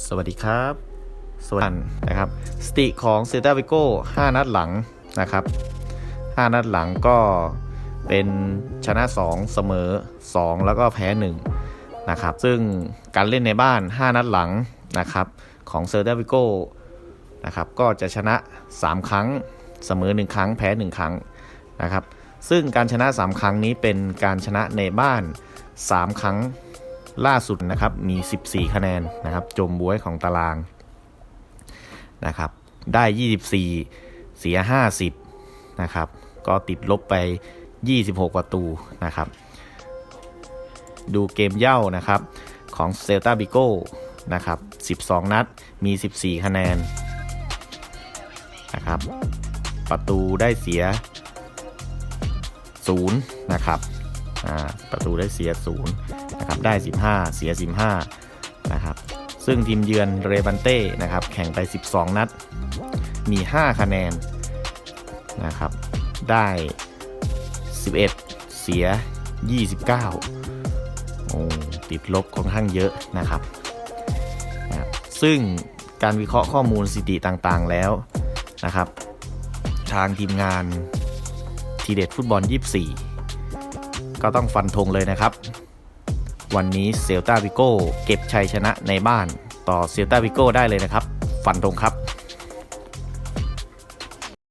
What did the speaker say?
สวัสดีครับ สวัสดีนะครับ สติของเซตาวิโก้5นัดหลังนะครับ 5 นัดหลังก็เป็นชนะ 2 เสมอ 2 แล้วก็แพ้ 1 นะครับ ซึ่งการเล่นในบ้าน 5 นัดหลังนะครับ ของเซตาวิโก้นะครับ ก็จะชนะ 3 ครั้งเสมอ 1 ครั้ง แพ้ 1 ครั้งนะครับ ซึ่งการชนะ 3 ครั้งนี้เป็นการชนะในบ้าน 3 ครั้ง ล่าสุดนะครับมี 14 คะแนนนะครับ จมบวยของตารางนะครับ ได้ 24 เสีย 50 นะครับ ก็ติดลบไป 26 ประตูนะครับ ดูเกมเย่านะครับของเซลตาบิโก้นะครับ 12 นัด มี 14 คะแนนนะครับ ประตูได้เสีย 0 นะครับ ประตูได้เสีย0นะครับได้ 15 เสีย 15นะครับซึ่งทีมเยือนเรบันเต้นะครับแข่งไป 12 นัด มี 5 คะแนนนะครับได้ 11 เสีย 29โอ้ติดลบค่อนข้างเยอะนะครับนะครับซึ่งการวิเคราะห์ข้อมูลสถิติต่างๆแล้วนะครับ ทางทีมงานทีเด็ดฟุตบอล 24 ก็ต้องฟันธงเลยนะครับ วันนี้เซลตาวิโก้เก็บชัยชนะในบ้านต่อเซลตาวิโก้ได้เลยนะครับ ฟันธงครับ